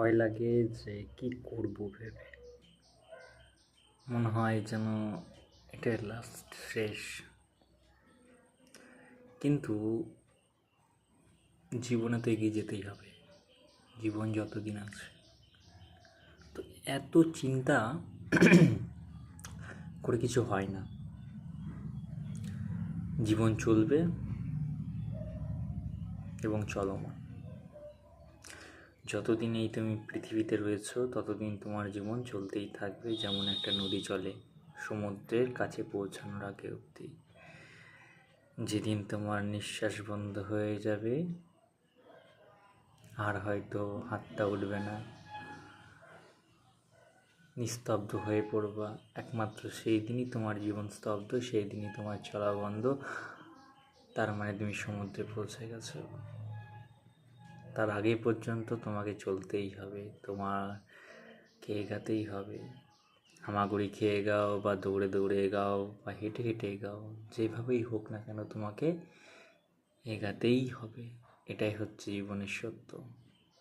ভয় লাগে যে কি করব ভেবে। মনে হয় যেন এটা লাস্ট শেষ। কিন্তু জীবনে তো এগিয়ে যেতেই হবে। জীবন যতদিন আছে। তো এত চিন্তা করে কিছু হয় না। জীবন চলবে এবং চলমান। যতদিন এই তুমি পৃথিবীতে রয়েছো, ততদিন তোমার জীবন চলতেই থাকবে, যেমন একটা নদী চলে সমুদ্রের কাছে পৌঁছানোর আগে অবধি। যেদিন তোমার নিঃশ্বাস বন্ধ হয়ে যাবে, আর হয়তো হাতটা উঠবে না। নিস্তব্ধ হয়ে পড়বা। একমাত্র সেই দিনই তোমার জীবন স্তব্ধ সেই দিনই তোমার চলা বন্ধ। তার মানে তুমি সমুদ্রে পৌঁছে গেছো। তার আগে পর্যন্ত তোমাকে চলতেই হবে, তোমাকে এগাতেই হবে। হামাগুড়ি খেয়ে গাও বা দৌড়ে দৌড়ে গাও বা হেঁটে হেঁটে গাও, যেভাবেই হোক না কেন তোমাকে এগাতেই হবে। এটাই হচ্ছে জীবনের সত্য।